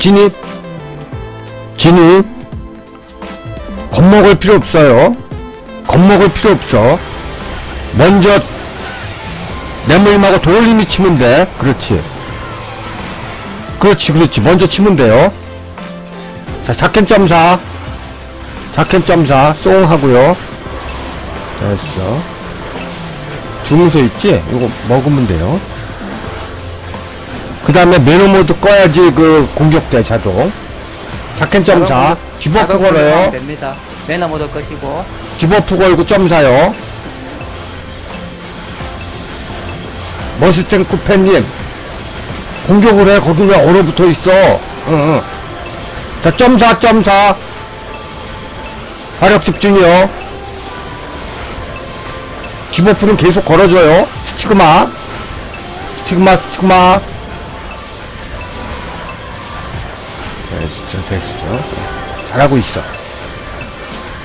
진입 진입. 겁먹을 필요 없어요. 겁먹을 필요 없어. 먼저 내물림하고 돌림이 치면 돼. 그렇지. 그렇지 그렇지. 먼저 치면 돼요. 자 작캔 점사. 작캔 점사. 송 하고요. 됐어. 주문서 있지? 이거 먹으면 돼요 그 다음에 매너 모드 꺼야지 그 공격돼 자동. 작캔 점사. 집어프 자동 걸어요 됩니다. 매너 모드 끄시고. 집어프 걸고 점사요. 머스탱 쿠페님 공격을 해. 거기 왜 얼어붙어 있어? 응응. 자 점사 점사. 화력 집중이요. 집어프는 계속 걸어줘요. 스티그마. 스티그마 스티그마 됐어 됐어. 잘하고 있어.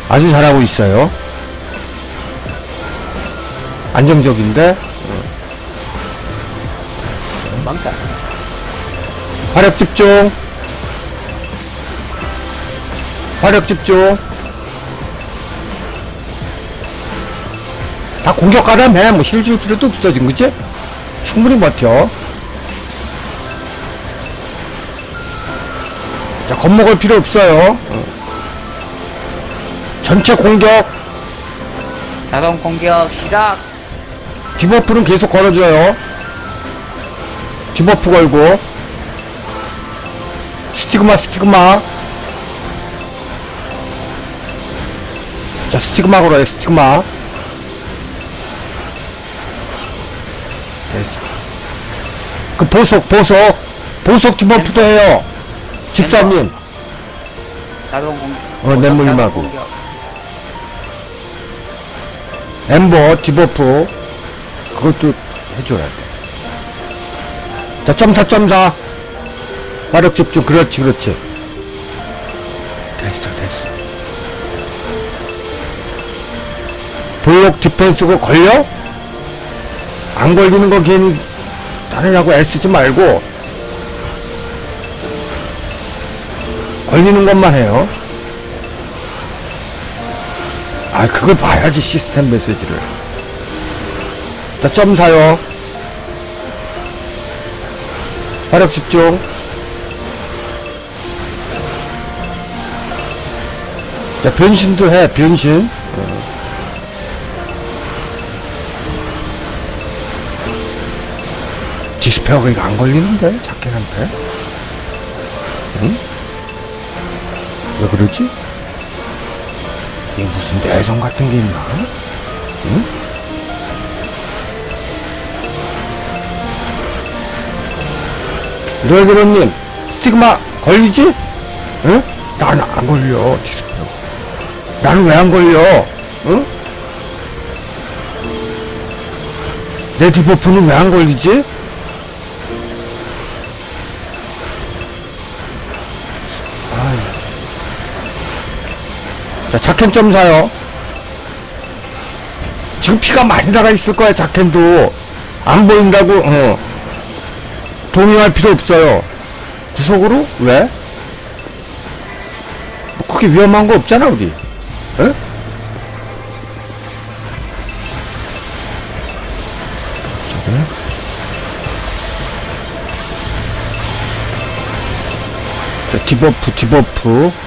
아주 잘하고 있어요. 안정적인데? 망다. 화력 집중. 화력 집중. 다 공격하다며 뭐 힐줄 필요도 없어 지금 그치? 충분히 버텨 자 겁먹을 필요 없어요 전체 공격 자동 공격 시작. 디버프는 계속 걸어줘요. 디버프 걸고. 스티그마, 스티그마. 자, 스티그마 걸어요, 스티그마. 됐어. 그 보석, 보석. 보석 디버프도 해요. 집사님. 자동 공격. 어, 공격. 엠버, 디버프. 그것도 해줘야 돼. 자, 점사, 점사. 화력 집중. 그렇지, 그렇지. 됐어, 됐어. 블록 디펜스고 걸려? 안 걸리는 거 괜히 다르냐고 애쓰지 말고 걸리는 것만 해요. 아, 그걸 봐야지, 시스템 메시지를. 자, 점 사요. 화력 집중. 자, 변신도 해, 변신. 어. 디스페어가 이거 안 걸리는데? 작게한테? 응? 왜 그러지? 이게 무슨 내성 같은 게 있나? 응? 이러기로님 스티그마 걸리지? 응? 나는 안 걸려 디스플레이 나는 왜 안 걸려? 응? 내 디버프는 왜 안 걸리지? 작캔 점사요. 지금 피가 많이 나가 있을 거야, 작캔도. 안 보인다고, 어. 동의할 필요 없어요. 구속으로? 왜? 뭐 그렇게 위험한 거 없잖아, 우리. 에? 저거야? 자, 디버프, 디버프.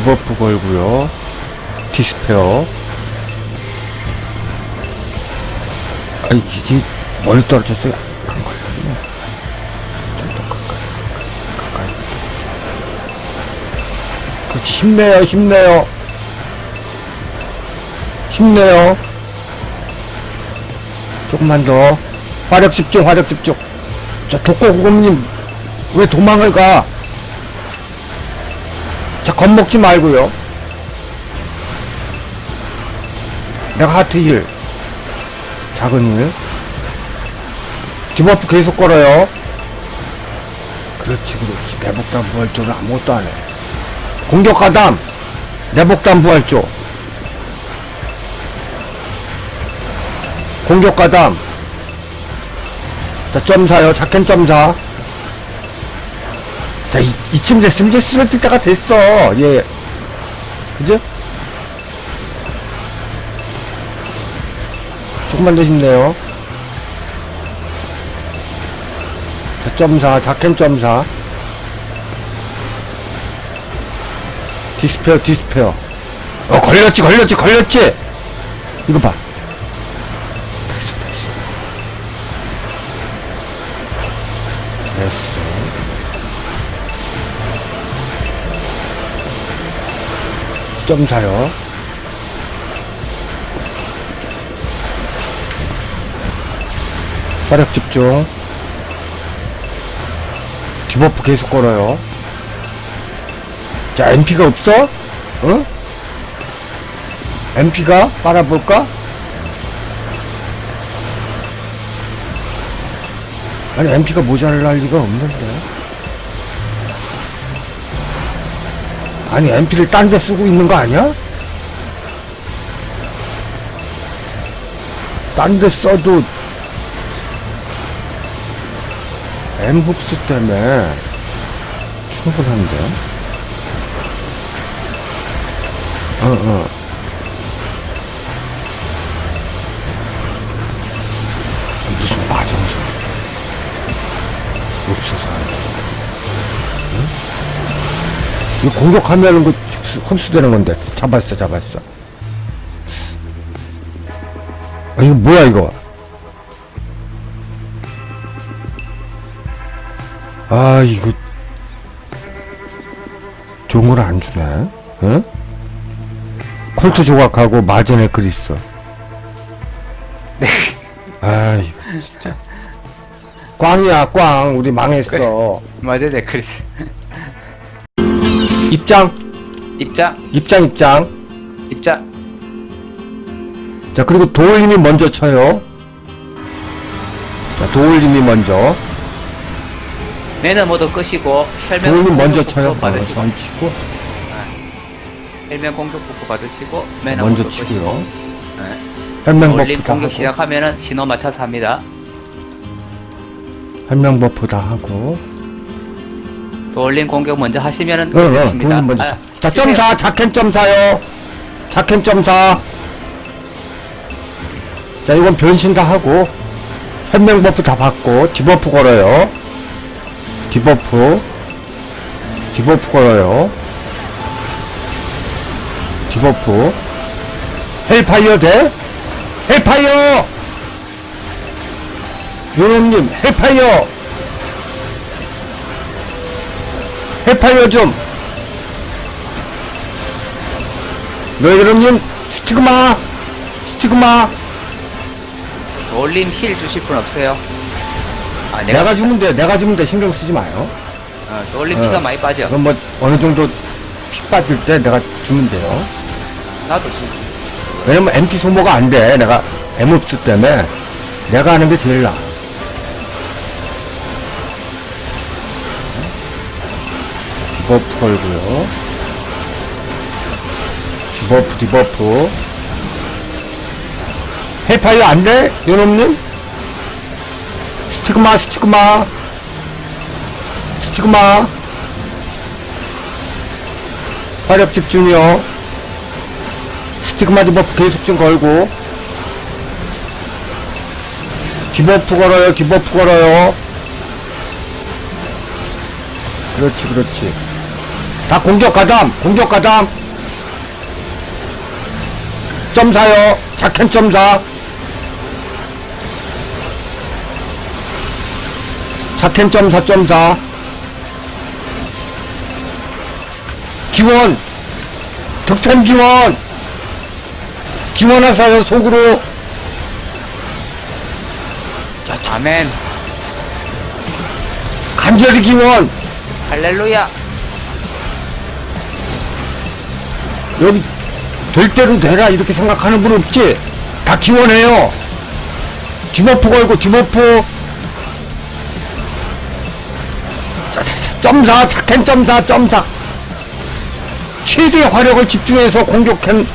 디버프 걸고요. 디스페어. 아니, 이게 멀리 떨어졌어요. 안 걸렸네. 좀더 가까이, 가까이, 가까이. 그렇지, 힘내요, 힘내요. 힘내요. 조금만 더. 화력 집중, 화력 집중. 자, 독고구금님, 왜 도망을 가? 자, 겁먹지 말고요. 내가 하트 힐. 작은 일. 디버프 계속 걸어요. 그렇지, 그렇지. 내복담 부활조는 아무것도 안 해. 공격하담. 내복담 부활조. 공격 가담. 자, 점사요. 작캔 점사. 자, 이, 이쯤 됐으면 이제 쓰러질 때가 됐어. 예. 그죠? 조금만 더 힘내요. 자, 점사, 자켄 점사. 디스페어, 디스페어. 어, 걸렸지, 걸렸지, 걸렸지! 이거 봐. 점사요. 화력 집중. 디버프 계속 걸어요. 자, MP가 없어? 어? MP가? 빨아볼까? 아니, MP가 모자랄 리가 없는데. 아니, MP를 딴 데 쓰고 있는 거 아니야? 딴 데 써도 흡수 때문에 충분한데. 어, 어. 무슨 마정서. 없어서. 응? 이거 공격하면은 그 흡수, 흡수되는 건데. 잡았어, 잡았어. 아, 이거 뭐야, 이거. 아, 이거. 좋은 걸 안 주네. 응? 콜트 조각하고 마전에 그리스. 네. 아, 이거 진짜. 꽝이야, 꽝. 우리 망했어. 네, 그래서. 입장, 입장, 입장, 입장. 입장. 자, 그리고 도울님이 먼저 쳐요. 자, 도울님이 먼저. 매너 모두 끄시고, 혈면 도울님 먼저 쳐요. 받으시고, 선 치고. 혈면 공격 복구 받으시고, 매너 먼저 모두 끄시고. 치고요. 네. 혈명 올림 버프 다 공격 하고. 시작하면은 신호 맞춰서 합니다. 혈명 버프 다 하고. 또 올림 공격 먼저 하시면은 응, 응. 도울님 먼저. 아, 자. 점사, 자켄 점사요. 자켄 점사. 자, 이건 변신 다 하고. 혈명 버프 다 받고. 디버프 걸어요. 디버프. 디버프 걸어요. 디버프. 헬파이어 돼? 헬파이어! 요놈님, 헬파이어! 헬파이어 좀! 너희들은님, 스티그마! 스티그마! 올림 힐 주실 분 없어요? 아, 내가, 내가, 주면 돼, 내가 주면 돼, 신경 쓰지 마요. 어, 또 올림 어. 피가 많이 빠져. 그럼 뭐, 어느 정도 피 빠질 때 내가 주면 돼요. 나도 지금. 왜냐면 MP 소모가 안 돼. 내가 M흡수 때문에 내가 하는 게 제일 나아. 버프 걸고요. 디버프, 디버프. 헬파이어 안 돼? 요놈님? 스티그마, 스티그마. 스티그마. 화력 집중이요. 스티그마 디버프 계속 좀 걸고 디버프 걸어요 디버프 걸어요 그렇지 그렇지 다 공격 가담 공격 가담. 점사요. 자켄 점사. 자켄 점사 점사. 기원. 득템 기원. 기원하사요 속으로. 아멘. 간절히 기원. 할렐루야. 여기 될 대로 되라 이렇게 생각하는 분 없지? 다 기원해요. 디버프 걸고 자, 점사 착한 점사 점사. 최대 화력을 집중해서 공격한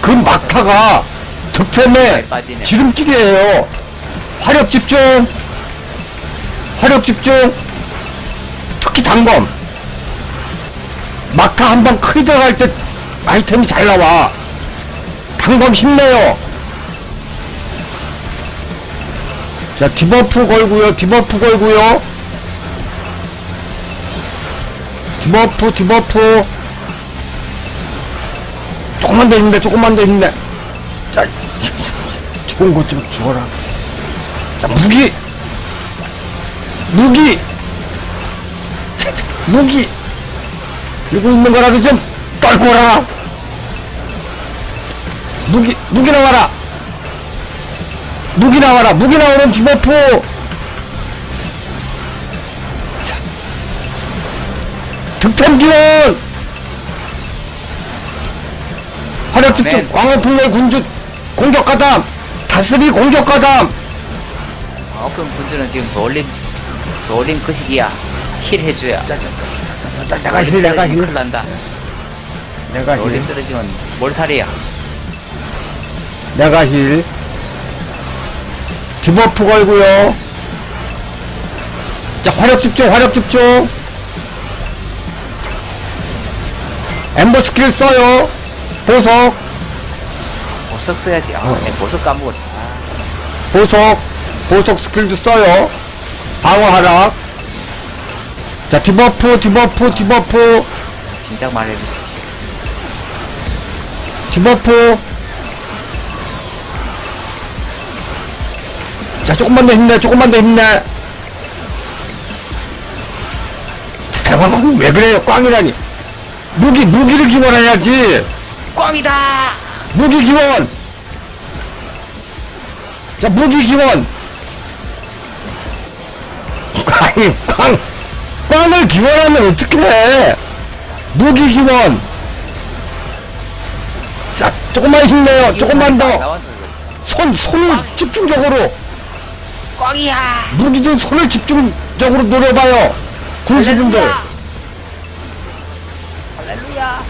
그 막타가 득템의. 지름길이에요. 화력 집중. 화력 집중. 특히 단검. 막타 한방 크게 들어갈 때 아이템이 잘 나와. 단검 힘내요. 자, 디버프 걸고요. 디버프 걸고요. 디버프, 디버프. 조금만 더 힘내, 조금만 더 힘내. 자, 좋은 것 좀 주어라. 자, 무기! 무기! 무기! 들고 있는 거라도 좀 떨거라! 무기, 무기 나와라! 무기 나와라! 무기 나오는 디버프! 자, 득템 기원! 화력 집중! 아멘. 광어풍의 군주 공격 가담! 다스리 공격 가담! 어, 그럼 분들은 지금 저올린 그 시기야. 힐 해줘야. 자, 내가 힐, 내가 힐, 큰일 난다. 내가 힐, 쓰러지면 몰살이야. 내가 힐. 디버프 걸고요. 자, 화력 집중, 화력 집중. 엠버 스킬 써요. 보석, 보석 써야지. 아, 어. 내 보석 까먹었다. 아, 보석, 보석 스킬도 써요. 방어 하락. 자, 디버프, 디버프, 디버프, 진작 말해주지. 디버프. 자, 조금만 더 힘내, 조금만 더 힘내. 대왕은 왜 그래요, 꽝이라니. 무기, 무기를 기원해야지. 꽝이다! 무기 기원! 자, 무기 기원! 아니, 꽝! 꽝을 기원하면 어떡해! 무기 기원! 자, 조금만 힘내요, 조금만 더! 손, 손을 집중적으로! 꽝이야! 무기 좀 손을 집중적으로 노려봐요! 군수분들! 할렐루야!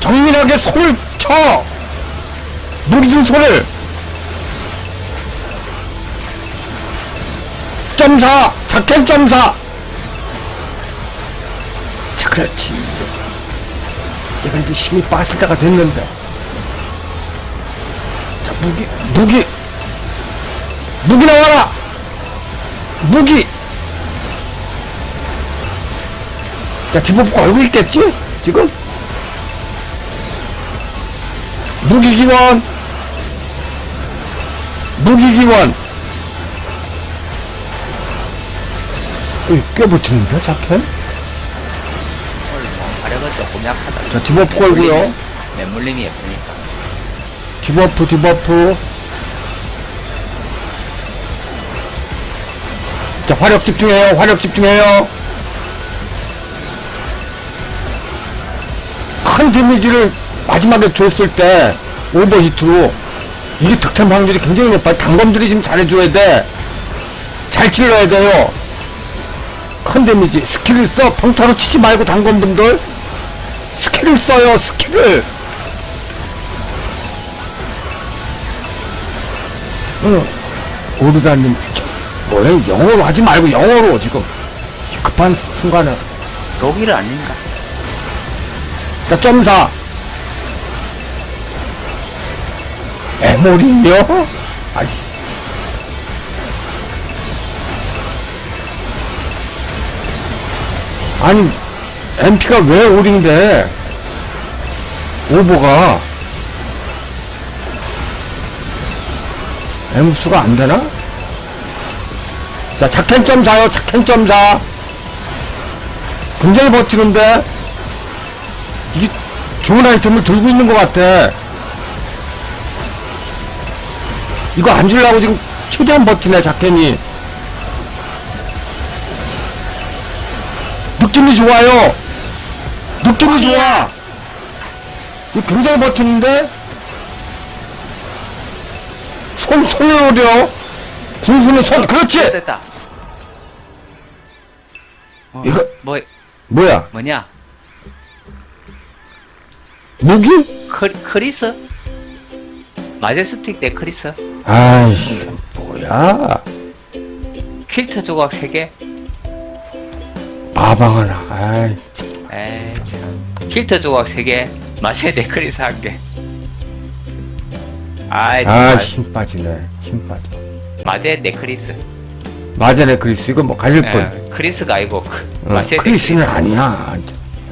정밀하게 손을 쳐! 무기 좀 손을! 점사! 자켓 점사! 자, 그렇지. 얘가 이제 힘이 빠질 때가 됐는데. 자, 무기, 무기! 무기 나와라! 무기! 자, 디버프가 알고 있겠지? 지금? 무기 기원 무기 기원 어이, 꽤 붙이는데 자켓? 조금 약하다. 자 디버프 걸고요 맨물림이 없으니까. 디버프 디버프 자 화력 집중해요 화력 집중해요. 큰 데미지를 마지막에 줬을 때 오버 히트로 이게 득템 확률이 굉장히 높아요 단검들이 지금 잘해줘야 돼잘 찔러야 돼요. 큰 데미지 스킬을 써. 평타로 치지 말고 단검분들. 스킬을 써요 스킬을. 응. 오르다님, 뭐야, 영어로 하지 말고 영어로 지금. 급한 순간에. 독일을 아닌가? 자, 점사. 에모리요? 아이. 아니, MP가 왜 오링데? 오버가. 엠수가 안 되나? 자, 작캔점 사요, 작캔점 사. 굉장히 버티는데, 이게 좋은 아이템을 들고 있는 것 같아. 이거 안 주려고 지금 최대한 버티네, 작캔이. 느낌이 좋아요. 느낌이 좋아. 이거 굉장히 버티는데, 손, 손을 오려. 군수는 손, 그렇지! 됐다. 어, 이거- 뭐, 뭐야? 뭐냐? 무기? 크, 크리스? 마제스틱 대 크리스? 아이씨, 뭐야? 퀼트 조각 3개? 아, 가방 하나. 아이, 에이 참 힐터 조각 3개 마세 네크리스 1개 아이 아, 정말 힘 빠지네. 힘 빠져. 마제 네크리스 맞아네, 크리스. 이거 뭐 가질 뻔. 예, 크리스가 아니고 크, 어, 크리스는 아니야.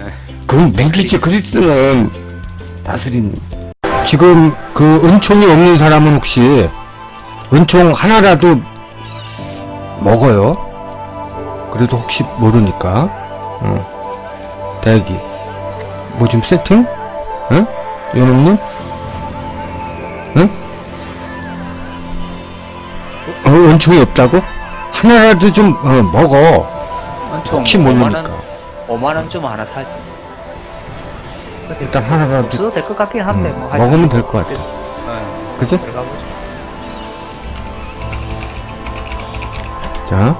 예. 그럼 무기지, 크리스는. 다스린. 지금 그 은총이 없는 사람은 혹시 은총 하나라도 먹어요? 그래도 혹시 모르니까. 응. 대기. 뭐 좀 세팅? 응? 연옥님? 응? 어, 은총이 없다고? 하나라도 좀 어, 먹어. 혹시 5만원 모르니까. 5만원 좀 하나 사지 일단 하나라도 없어도 될 것 같긴 한데 음, 뭐 하여튼 먹으면 뭐될것 같아. 예, 그죠? 들어가 보죠 자.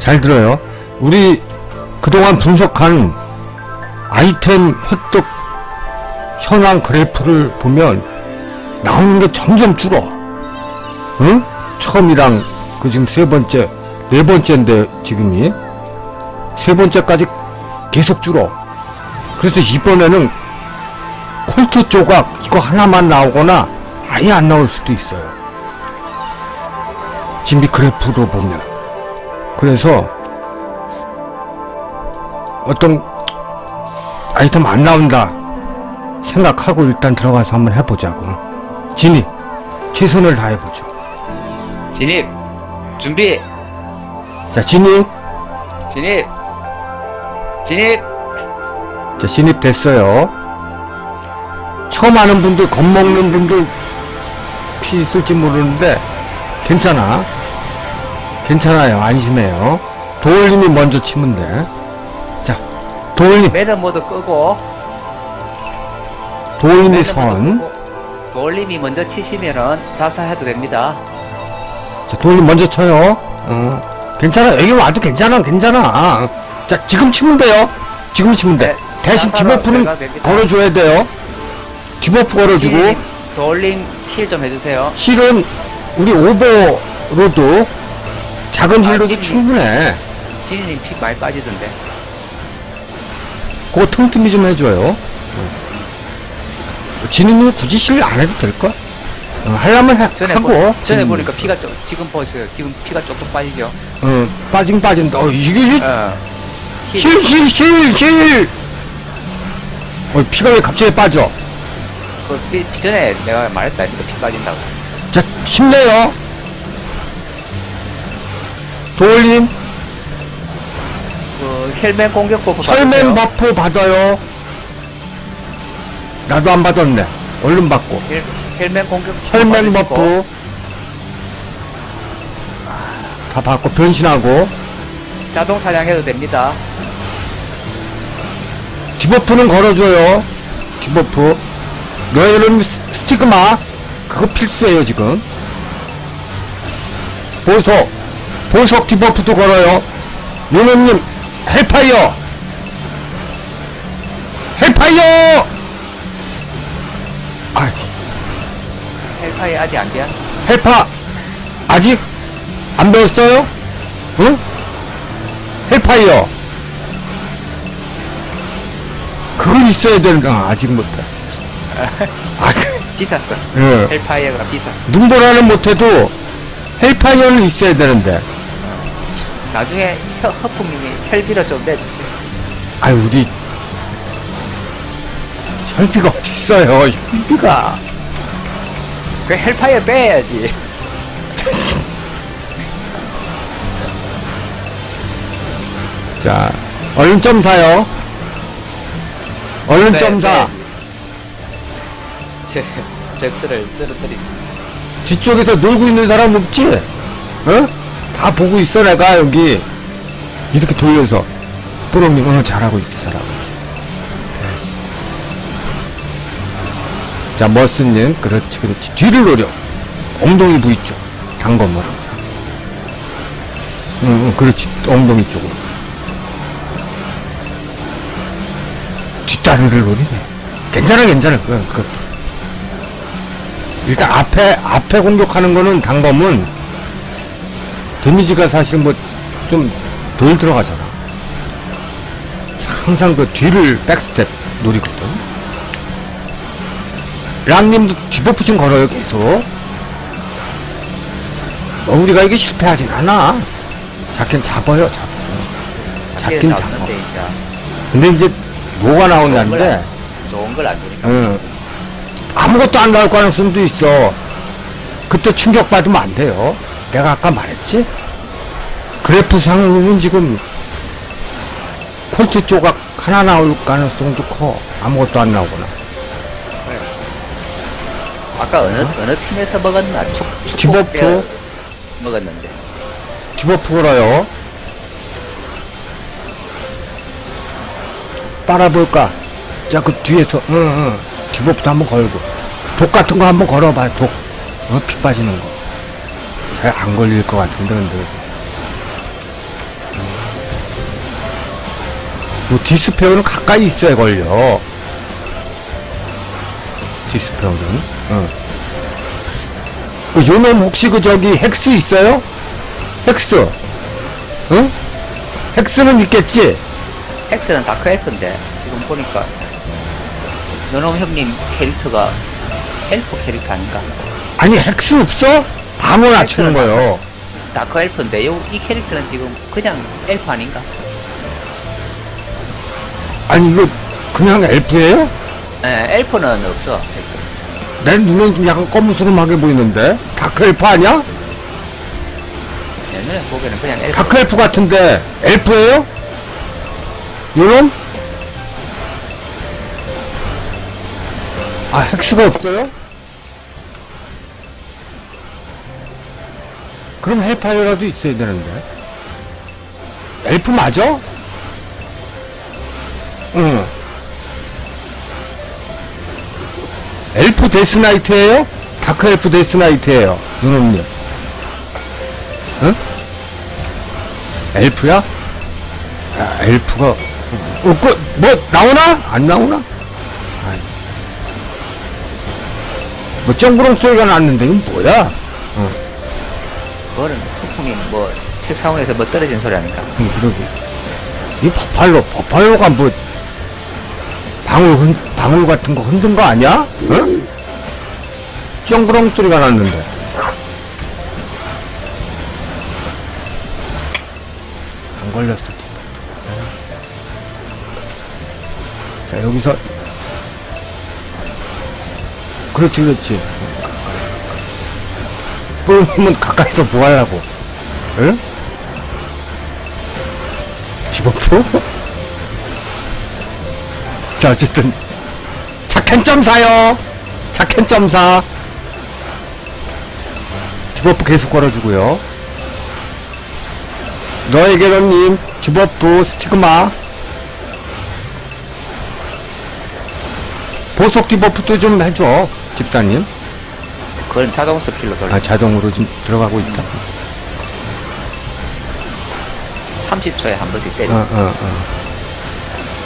잘 들어요. 우리 그동안 분석한 아이템 획득 현황 그래프를 보면 나오는 게 점점 줄어. 응? 처음이랑 그 지금 세 번째, 네 번째인데 지금이 세 번째까지 계속 줄어. 그래서 이번에는 콜트 조각 이거 하나만 나오거나 아예 안 나올 수도 있어요. 진비 그래프로 보면. 그래서 어떤 아이템 안 나온다 생각하고 일단 들어가서 한번 해보자고. 진이 최선을 다해보죠. 진입 준비 자, 진이 진입 진입 자, 진입 됐어요. 처음 하는 분들, 겁먹는 분들 피 있을지 모르는데, 괜찮아. 괜찮아요. 안심해요. 도울님이 먼저 치면 돼. 자, 도울님, 매너 모드 끄고 도울님이 매너 모드 선. 끄고 돌림이 먼저 치시면은 자사해도 됩니다 자, 도울님 먼저 쳐요. 어. 괜찮아. 여기 와도 괜찮아. 괜찮아. 자, 지금 치면 돼요. 지금 치면 돼. 네, 대신 디버프는. 걸어줘야 돼요. 디버프 걸어주고. 돌림 힐 좀 해주세요 실은 우리 오버로도 작은 아, 힐로도 진이. 충분해. 진이님 피 많이 빠지던데 그거 틈틈이 좀 해줘요. 진이는 굳이 실안 해도 될걸? 어, 하려면 해, 전에 하고. 보, 전에 진이는. 보니까 피가 좀 지금 보세요 지금 피가 조금 빠지죠 어, 빠진 빠진다. 어, 이게 어. 힐. 실, 실, 실, 실! 어, 피가 왜 갑자기 빠져? 그 피, 피 전에 내가 말했다 니까 피 빠진다고 자, 힘내요. 도올림, 그 헬멧 공격 버프 받으세요. 버프 받아요. 나도 안 받았네. 얼른 받고. 헬, 헬멧 공격 혈맹 받으시고, 버프 다 받고 변신하고 자동 사냥해도 됩니다. 디버프는 걸어줘요. 디버프. 너희는 스티그마. 그거 필수예요 지금. 보석. 보석 디버프도 걸어요. 요놈님 헬파이어! 헬파이어 헬파이 아직 안 돼야 헬파! 아직? 안 배웠어요? 응? 헬파이어! 그건 있어야 되는 아, 아직 못해. 아, 그, 비쌌어 예. 헬파이어가 비쌌어 눈보라는 못해도 헬파이어는 있어야 되는데. 나중에 허, 허풍님이 헬비로 좀 내주세요. 아유 우리 혈비가 어딨어요 혈비가 그 헬파이어 빼야지. 자 얼른 점 사요. 얼른 네, 점 사. 제, 적들을 쓰러뜨리지. 뒤쪽에서 놀고 있는 사람 없지? 어? 다 보고 있어 내가 여기. 이렇게 돌려서. 뿌롱님 어 잘하고 있어 잘하고 자 머스님 그렇지 그렇지. 뒤를 노려. 엉덩이 부위 쪽. 항상. 응, 응 그렇지. 엉덩이 쪽으로. 뒷다리를 노리네. 괜찮아 괜찮아. 그건 그. 일단 앞에 앞에 공격하는 거는 단검은 데미지가 사실 뭐 좀 덜 들어가잖아. 항상 그 뒤를 백스텝 노리거든. 랑님도 디버프 좀 걸어요, 계속. 어, 우리가 이게 실패하진 않아. 잡긴 잡아요, 잡아. 잡긴 잡아. 잡는데 근데 이제 뭐가 나온다는데, 좋은 걸안 주니까. 응. 아무것도 안 나올 가능성도 있어. 그때 충격받으면 안 돼요. 내가 아까 말했지? 그래프상은 지금 콜트 조각 하나 나올 가능성도 커. 아무것도 안 나오거나. 아까 어느 어느 팀에서 먹었나? 축 디버프. 때 먹었는데. 디버프 걸어요. 빨아볼까? 자, 그 뒤에서, 응, 응. 디버프도 한번 걸고. 독 같은 거 한번 걸어봐, 독. 어, 피 빠지는 거. 잘 안 걸릴 것 같은데, 근데. 음. 뭐, 디스페어는 가까이 있어야 걸려. 디스페어는. 응. 그 요놈 혹시 그 저기 헥스 있어요? 헥스. 응? 헥스는 있겠지? 엑스는 다크 엘프인데 지금 보니까 너놈 형님 캐릭터가 엘프 캐릭터 아닌가? 아니 헥스 없어? 방어 낮추는 헥스는 거요. 다크 엘프인데 요, 이 캐릭터는 지금 그냥 엘프 아닌가? 아니 이거 그냥 엘프예요? 예, 엘프는 없어. 내 눈엔 좀 약간 검은스름하게 보이는데 다크 엘프 아니야? 내 눈에 보기에는 그냥 엘프. 다크 엘프 같은데 엘프예요? 요놈? 아 헥스가 없어요? 그럼 헬파이어라도 있어야 되는데 엘프 맞아? 응 엘프 데스나이트예요? 다크 엘프 데스나이트예요 요놈님 응? 엘프야? 야, 엘프가 어, 그, 뭐 나오나? 안 나오나? 아이. 뭐 쩡구렁 소리가 났는데 이건 뭐야? 그거는 폭풍이 뭐 책상에서 뭐 떨어진 소리 아닌가? 응, 그러고 이 버팔로 버팔로가 뭐 방울 흔, 방울 같은 거 흔든 거 아니야? 응? 쩡구렁 소리가 났는데 안 걸렸어 자 여기서 그렇지 그렇지 뿔면 가까이서 뭐 하려고 응? 집어프? 자 어쨌든. 착한 점사요. 착한 점사. 집어프 계속 걸어주고요. 너에게로님 집어프 스티그마. 보석 디버프도 좀 해줘 집사님. 그건 자동 스킬로 돌려. 아 자동으로 지금 들어가고 있다. 30초에 한 번씩 때려. 어, 어, 어.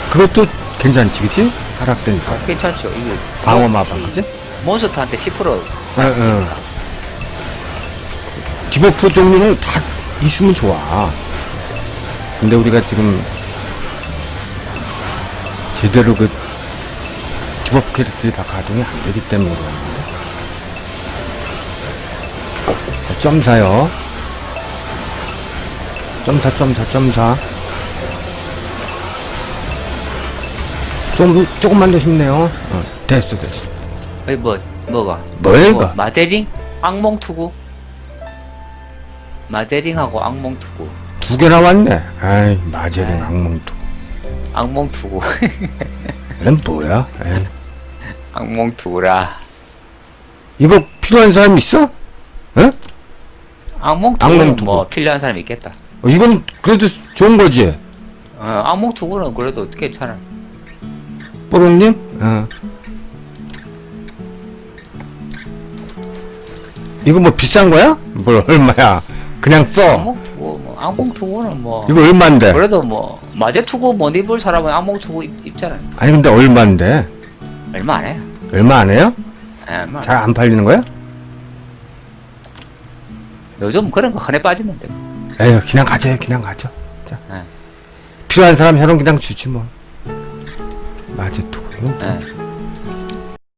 그것도 괜찮지, 그치? 하락되니까. 괜찮죠. 이거 방어 마방, 그치? 몬스터한테 10% 어, 어. 디버프 종류는 다 있으면 좋아. 근데 우리가 지금 제대로 그 디버프 캐릭터들이 다 가동이 안 되기 때문에 그러는데. 자, 점사요. 점사, 점사, 점사. 좀, 조금만 더 힘내요. 어, 됐어, 됐어. 어이 뭐 뭐가? 뭐야, 뭐, 이거? 마데링? 악몽 투구? 마데링하고 악몽 투구. 두 개 나왔네. 아이, 마제링. 악몽도. 악몽 투구. 넌 뭐야? 에이. 악몽 투구라. 이거 필요한 사람 있어? 어? 악몽 악몽 투구는 투구. 뭐 필요한 사람 있겠다. 어, 이건 그래도 좋은 거지? 어, 악몽 투구는 그래도 괜찮아. 뽀롱님? 어. 이거 뭐 비싼 거야? 뭘 얼마야? 그냥 써. 악몽 투구 뭐 악몽 투구는 뭐 이거 얼만데? 그래도 뭐 마제 투구 못 입을 사람은 악몽 투구 입, 입잖아요. 아니 근데 얼만데? 얼마 안 해요. 얼마 안 해요? 예, 얼마 안잘안 팔리는 거야? 요즘 그런 거 흔해 빠지는데. 뭐. 에휴, 그냥 가져요, 그냥 가져. 자. 네. 필요한 사람 혈원 그냥 주지 뭐. 또 네.